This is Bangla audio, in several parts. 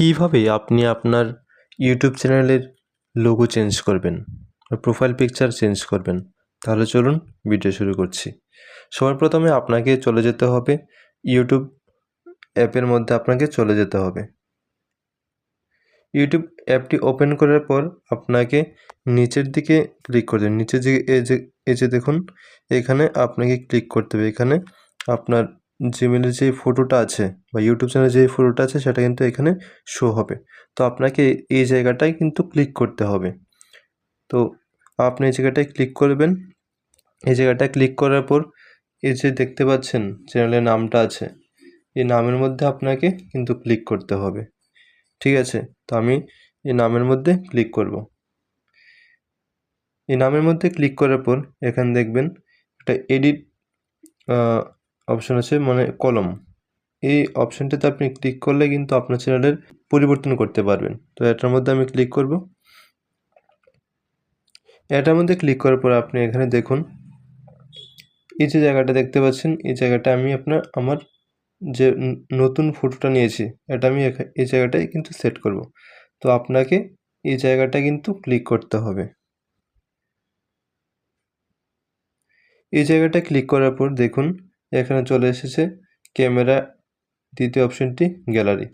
কীভাবে আপনি আপনার ইউটিউব চ্যানেলের লোগো চেঞ্জ করবেন প্রোফাইল পিকচার চেঞ্জ করবেন? তাহলে চলুন ভিডিও শুরু করছি। সবার প্রথমে আপনাকে চলে যেতে হবে। ইউটিউব অ্যাপের মধ্যে আপনাকে চলে যেতে হবে। ইউটিউব অ্যাপটি ওপেন করার পর আপনাকে নিচের দিকে ক্লিক করতে হবে। নিচের দিকে এই যে এই যে দেখুন, এখানে আপনাকে ক্লিক করতে হবে। এখানে আপনার জিমেলের যে ফটোটা আছে বা ইউটিউব চ্যানেলের যে ফটোটা আছে, সেটা কিন্তু এখানে শো হবে। তো আপনাকে এই জায়গাটায় কিন্তু ক্লিক করতে হবে। তো আপনি এই জায়গাটায় ক্লিক করবেন। এই জায়গাটায় ক্লিক করার পর এই যে দেখতে পাচ্ছেন চ্যানেলের নামটা আছে, এই নামের মধ্যে আপনাকে কিন্তু ক্লিক করতে হবে। ঠিক আছে? তো আমি এই নামের মধ্যে ক্লিক করব। এই নামের মধ্যে ক্লিক করার পর এখানে দেখবেন একটা এডিট অপশন আছে মানে কলম। এই অপশনটাতে আপনি ক্লিক করলে কিন্তু আপনার চ্যানেলের পরিবর্তন করতে পারবেন। তো এটার মধ্যে আমি ক্লিক করব। এটার মধ্যে ক্লিক করার পর আপনি এখানে দেখুন, এই যে জায়গাটা দেখতে পাচ্ছেন, এই জায়গাটা আমি আপনার, আমার যে নতুন ফটোটা নিয়েছি, এটা আমি এই জায়গাটায় কিন্তু সেট করব। তো আপনাকে এই জায়গাটা কিন্তু ক্লিক করতে হবে। এই জায়গাটা ক্লিক করার পর দেখুন এখানে চলে এসেছে ক্যামেরা দ্বিতীয় অপশনটি গ্যালারি।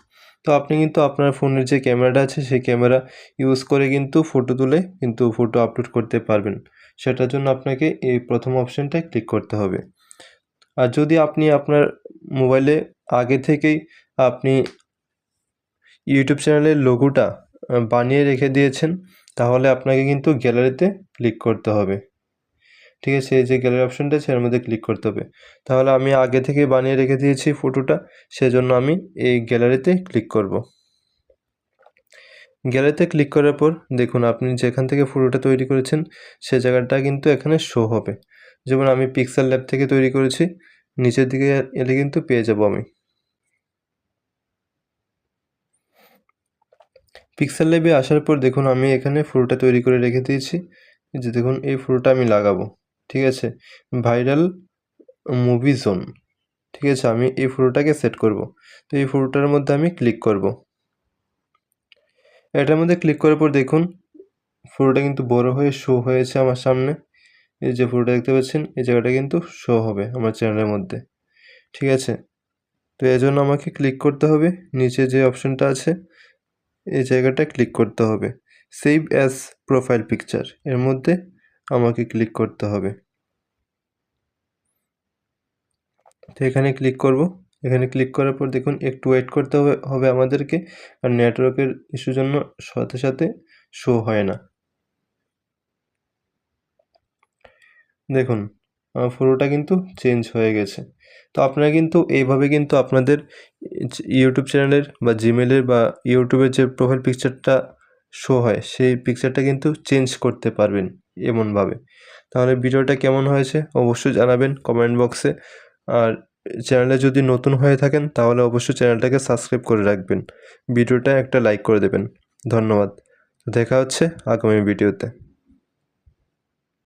তো আপনি কিন্তু আপনার ফোনের যে ক্যামেরাটা আছে, সেই ক্যামেরা ইউজ করে কিন্তু ফটো তুলে কিন্তু ফটো আপলোড করতে পারবেন। সেটার জন্য আপনাকে এই প্রথম অপশানটায় ক্লিক করতে হবে। আর যদি আপনি আপনার মোবাইলে আগে থেকেই আপনি ইউটিউব চ্যানেলের লোগোটা বানিয়ে রেখে দিয়েছেন, তাহলে আপনাকে কিন্তু গ্যালারিতে ক্লিক করতে হবে। ঠিক আছে, এই যে গ্যালারি অপশানটা আছে, এর মধ্যে ক্লিক করতে হবে। তাহলে আমি আগে থেকে বানিয়ে রেখে দিয়েছি ফটোটা সেজন্য আমি এই গ্যালারিতে ক্লিক করব। গ্যালারিতে ক্লিক করার পর দেখুন, আপনি যেখান থেকে ফটোটা তৈরি করেছেন, সে জায়গাটা কিন্তু এখানে শো হবে। যেমন আমি পিক্সেল ল্যাব থেকে তৈরি করেছি, নিচের দিকে এলে কিন্তু পেয়ে যাব আমি। পিক্সেল ল্যাবে আসার পর দেখুন, আমি এখানে ফটোটা তৈরি করে রেখে দিয়েছি। যে দেখুন, এই ফটোটা আমি লাগাবো। ঠিক আছে? ভাইরাল মুভি জোন ঠিক আছে? আমি এই ফটোটাকে সেট করব। তো এই ফটোটার মধ্যে আমি ক্লিক করব। এটার মধ্যে ক্লিক করার পর দেখুন ফটোটা কিন্তু বড় হয়ে শো হয়েছে আমার সামনে। এই যে ফটোটা দেখতে পাচ্ছেন, এই জায়গাটা কিন্তু শো হবে আমার চ্যানেলের মধ্যে। ঠিক আছে? তো এই জন্য আমাকে ক্লিক করতে হবে। নিচে যে অপশনটা আছে, এই জায়গাটা ক্লিক করতে হবে। সেভ অ্যাজ প্রোফাইল পিকচার এর মধ্যে আমাকে ক্লিক করতে হবে। তো এখানে ক্লিক করব। এখানে ক্লিক করার পর দেখুন একটু ওয়েট করতে হবে হবে আমাদেরকে। আর নেটওয়ার্কের ইস্যুর জন্য সাথে সাথে শো হয় না। দেখুন, আমার ফটোটা কিন্তু চেঞ্জ হয়ে গেছে। তো আপনারা কিন্তু এইভাবে কিন্তু আপনাদের ইউটিউব চ্যানেলের বা জিমেলের বা ইউটিউবের যে প্রোফাইল পিকচারটা শো হয়, সেই পিকচারটা কিন্তু চেঞ্জ করতে পারবেন। এমনভাবে। তাহলে ভিডিওটা কেমন হয়েছে অবশ্যই জানাবেন কমেন্ট বক্সে আর চ্যানেলে যদি নতুন হয়ে থাকেন তাহলে অবশ্যই চ্যানেলটাকে সাবস্ক্রাইব করে রাখবেন। ভিডিওটা একটা লাইক করে দেবেন। ধন্যবাদ। দেখা হচ্ছে আগামী ভিডিওতে